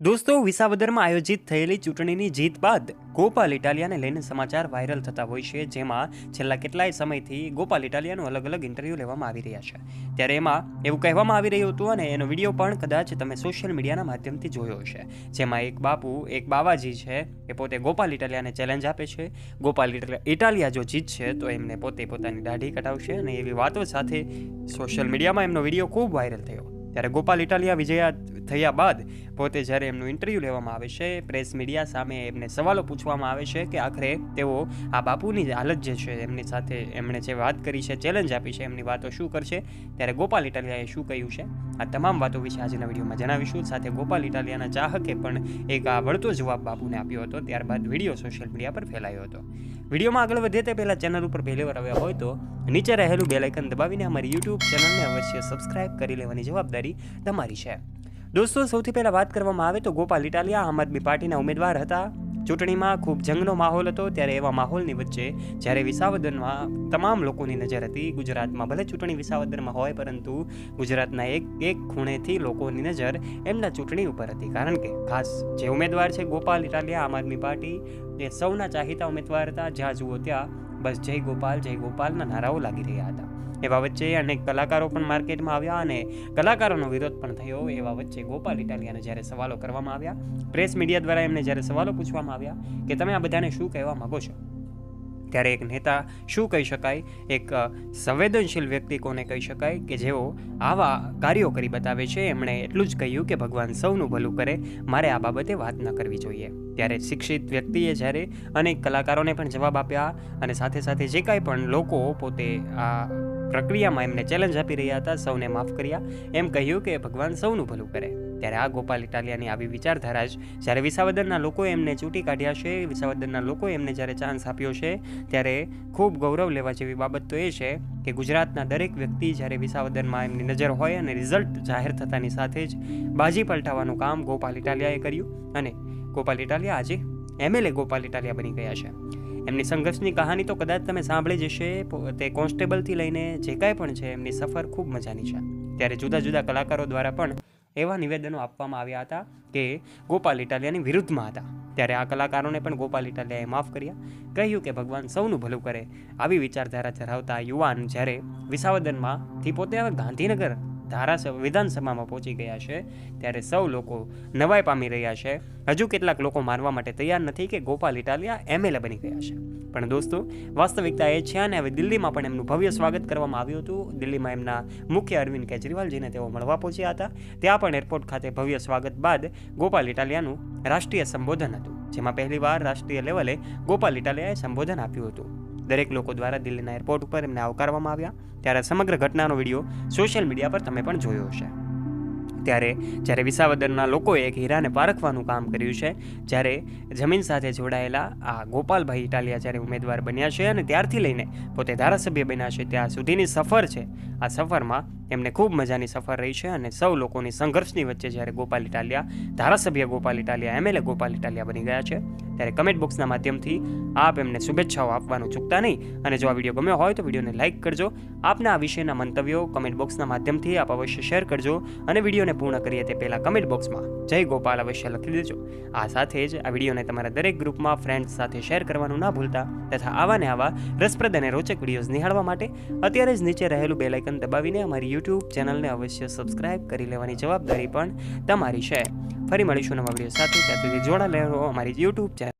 દોસ્તો, વિસાવદરમાં આયોજિત થયેલી ચૂંટણીની જીત બાદ ગોપાલ ઇટાલિયાને લઈને સમાચાર વાયરલ થતા હોય છે, જેમાં છેલ્લા કેટલાય સમયથી ગોપાલ ઇટાલિયાનું અલગ અલગ ઇન્ટરવ્યૂ લેવામાં આવી રહ્યા છે. ત્યારે એમાં એવું કહેવામાં આવી રહ્યું હતું અને એનો વીડિયો પણ કદાચ તમે સોશિયલ મીડિયાના માધ્યમથી જોયો હશે. જેમાં એક બાપુ, એક બાવાજી છે, એ પોતે ગોપાલ ઇટાલિયાને ચેલેન્જ આપે છે. ગોપાલ ઇટાલિયા જો જીતશે, તો એમને પોતે પોતાની દાઢી કટાવશે અને એવી વાતો સાથે સોશિયલ મીડિયામાં એમનો વીડિયો ખૂબ વાયરલ થયો. ત્યારે ગોપાલ ઇટાલિયા વિજયા થયા બાદ પોતે જ્યારે એમનું ઇન્ટરવ્યૂ લેવામાં આવે છે પ્રેસ મીડિયા સામે એમને સવાલો પૂછવામાં આવે છે કે આખરે તેઓ આ બાપુની હાલત જે છે, એમની સાથે એમણે જે વાત કરી છે ચેલેન્જ આપી છે, એમની વાતો શું કરશે? ત્યારે ગોપાલ ઇટાલિયાએ શું કહ્યું છે? આ તમામ વાતો વિશે આજના વિડીયોમાં જણાવીશું. સાથે ગોપાલ ઇટાલિયાના ચાહકે પણ એક આ વળતો જવાબ બાપુને આપ્યો હતો. ત્યારબાદ વીડિયો સોશિયલ મીડિયા પર ફેલાયો હતો. વિડીયોમાં આગળ વધે તે પહેલાં ચેનલ ઉપર પહેલી વાર આવ્યા હોય તો નીચે રહેલું બેલાઇકન દબાવીને અમારી યુટ્યુબ ચેનલને અવશ્ય સબસ્ક્રાઇબ કરી લેવાની જવાબદારી તમારી છે. દોસ્તો, સૌથી પહેલાં વાત કરવામાં આવે તો ગોપાલ ઇટાલિયા, આમ આદમી પાર્ટીના ઉમેદવાર હતા. ચૂંટણીમાં ખૂબ જંગનો માહોલ હતો, ત્યારે એવા માહોલની વચ્ચે જ્યારે વિસાવદરમાં તમામ લોકોની નજર હતી, ગુજરાતમાં ભલે ચૂંટણી વિસાવદરમાં હોય, પરંતુ ગુજરાતના એક એક ખૂણેથી લોકોની નજર એમના ચૂંટણી ઉપર હતી. કારણ કે ખાસ જે ઉમેદવાર છે ગોપાલ ઇટાલિયા, આમ આદમી પાર્ટી, એ સૌના ચાહિતા ઉમેદવાર હતા. જ્યાં જુઓ ત્યાં બસ જય ગોપાલ, જય ગોપાલના નારાઓ લાગી રહ્યા હતા. એવા વચ્ચે અનેક કલાકારો પણ માર્કેટમાં આવ્યા અને કલાકારોનો વિરોધ પણ થયો. એવા વચ્ચે ગોપાલ ઇટાલિયાને જ્યારે સવાલો કરવામાં આવ્યા, પ્રેસ મીડિયા દ્વારા એમને જ્યારે સવાલો પૂછવામાં આવ્યા કે તમે આ બધાને શું કહેવા માગો છો? ત્યારે એક નેતા શું કહી શકાય? એક સંવેદનશીલ વ્યક્તિ કોને કહી શકાય? કે જેઓ આવા કાર્યો કરી બતાવે છે. એમણે એટલું જ કહ્યું કે ભગવાન સૌનું ભલું કરે. મારે આ બાબતે વાત ન કરવી જોઈએ. ત્યારે શિક્ષિત વ્યક્તિએ જ્યારે અનેક કલાકારોને પણ જવાબ આપ્યા અને સાથે સાથે જે કાંઈ પણ લોકો પોતે આ પ્રક્રિયામાં એમને ચેલેન્જ આપી રહ્યા હતા, સૌને માફ કર્યા. એમ કહ્યું કે ભગવાન સૌનું ભલું કરે. ત્યારે આ ગોપાલ ઇટાલિયાની આવી વિચારધારા જ જ્યારે વિસાવદરના લોકોએ એમને ચૂંટી કાઢ્યા છે વિસાવદરના લોકોએ એમને જ્યારે ચાન્સ આપ્યો છે, ત્યારે ખૂબ ગૌરવ લેવા જેવી બાબત તો એ છે કે ગુજરાતના દરેક વ્યક્તિ જ્યારે વિસાવદરમાં એમની નજર હોય અને રિઝલ્ટ જાહેર થતાની સાથે જ બાજી પલટાવવાનું કામ ગોપાલ ઇટાલિયાએ કર્યું. અને ગોપાલ ઇટાલિયા આજે એમએલએ ગોપાલ ઇટાલિયા બની ગયા છે. એમની સંઘર્ષની કહાની તો કદાચ તમે સાંભળી જશે તે કોન્સ્ટેબલથી લઈને જે કાંઈ પણ છે, એમની સફર ખૂબ મજાની છે. ત્યારે જુદા જુદા કલાકારો દ્વારા પણ એવા નિવેદનો આપવામાં આવ્યા હતા કે ગોપાલ ઇટાલિયાની વિરુદ્ધમાં હતા. ત્યારે આ કલાકારોને પણ ગોપાલ ઇટાલિયાએ માફ કર્યા. કહ્યું કે ભગવાન સૌનું ભલું કરે. આવી વિચારધારા ધરાવતા યુવાન જ્યારે વિસાવદનમાંથી પોતે હવે ગાંધીનગર ધારાસભા વિધાનસભામાં પહોંચી ગયા છે, ત્યારે સૌ લોકો નવાઈ પામી રહ્યા છે. હજુ કેટલાક લોકો માનવા માટે તૈયાર નથી કે ગોપાલ ઇટાલિયા એમએલએ બની ગયા છે. પણ દોસ્તો, વાસ્તવિકતા એ છે અને હવે દિલ્હીમાં પણ એમનું ભવ્ય સ્વાગત કરવામાં આવ્યું હતું. દિલ્હીમાં એમના મુખ્ય અરવિંદ કેજરીવાલજીને તેઓ મળવા પહોંચ્યા હતા. ત્યાં પણ એરપોર્ટ ખાતે ભવ્ય સ્વાગત બાદ ગોપાલ ઇટાલિયાનું રાષ્ટ્રીય સંબોધન હતું, જેમાં પહેલીવાર રાષ્ટ્રીય લેવલે ગોપાલ ઇટાલિયાએ સંબોધન આપ્યું હતું. દરેક લોકો દ્વારા દિલ્હીના એરપોર્ટ ઉપર એમને આવકારવામાં આવ્યા. ત્યારે સમગ્ર ઘટનાનો વીડિયો સોશિયલ મીડિયા પર તમે પણ જોયો હશે. ત્યારે જ્યારે વિસાવદરના લોકોએ એક હીરાને પારખવાનું કામ કર્યું છે, જ્યારે જમીન સાથે જોડાયેલા આ ગોપાલભાઈ ઇટાલિયા જ્યારે ઉમેદવાર બન્યા છે અને ત્યારથી લઈને પોતે ધારાસભ્ય બન્યા છે, ત્યાં સુધીની સફર છે. આ સફરમાં એમને ખૂબ મજાની સફર રહી છે અને સૌ લોકોની સંઘર્ષની વચ્ચે જ્યારે ગોપાલ ઇટાલિયા ધારાસભ્ય ગોપાલ ઇટાલિયા એમએલએ ગોપાલ ઇટાલિયા બની ગયા છે. ત્યારે કમેન્ટ બોક્સના માધ્યમથી આપ એમને શુભેચ્છાઓ આપવાનું ચૂકતા નહીં. અને જો આ વીડિયો ગમ્યો હોય તો વિડીયોને લાઇક કરજો. આપના આ વિષયના મંતવ્યો કમેન્ટ બોક્સના માધ્યમથી આપ અવશ્ય શેર કરજો અને વિડીયોને પૂર્ણ કરીએ તે પહેલાં કમેન્ટ બોક્સમાં જય ગોપાલ અવશ્ય લખી દેજો. આ સાથે જ આ વિડીયોને તમારા દરેક ગ્રુપમાં ફ્રેન્ડ્સ સાથે શેર કરવાનું ના ભૂલતા તથા આવા ને આવા રસપ્રદ અને રોચક વિડીયોઝ નિહાળવા માટે અત્યારે જ નીચે રહેલું બેલાઇકન દબાવીને અમારી યુટ્યુબ ચેનલને અવશ્ય સબસ્ક્રાઇબ કરી લેવાની જવાબદારી પણ તમારી છે. ફરી મળીશું નવા વીડિયો સાથે. ત્યાં સુધી જોડા લેવો અમારી યુટ્યુબ ચેનલ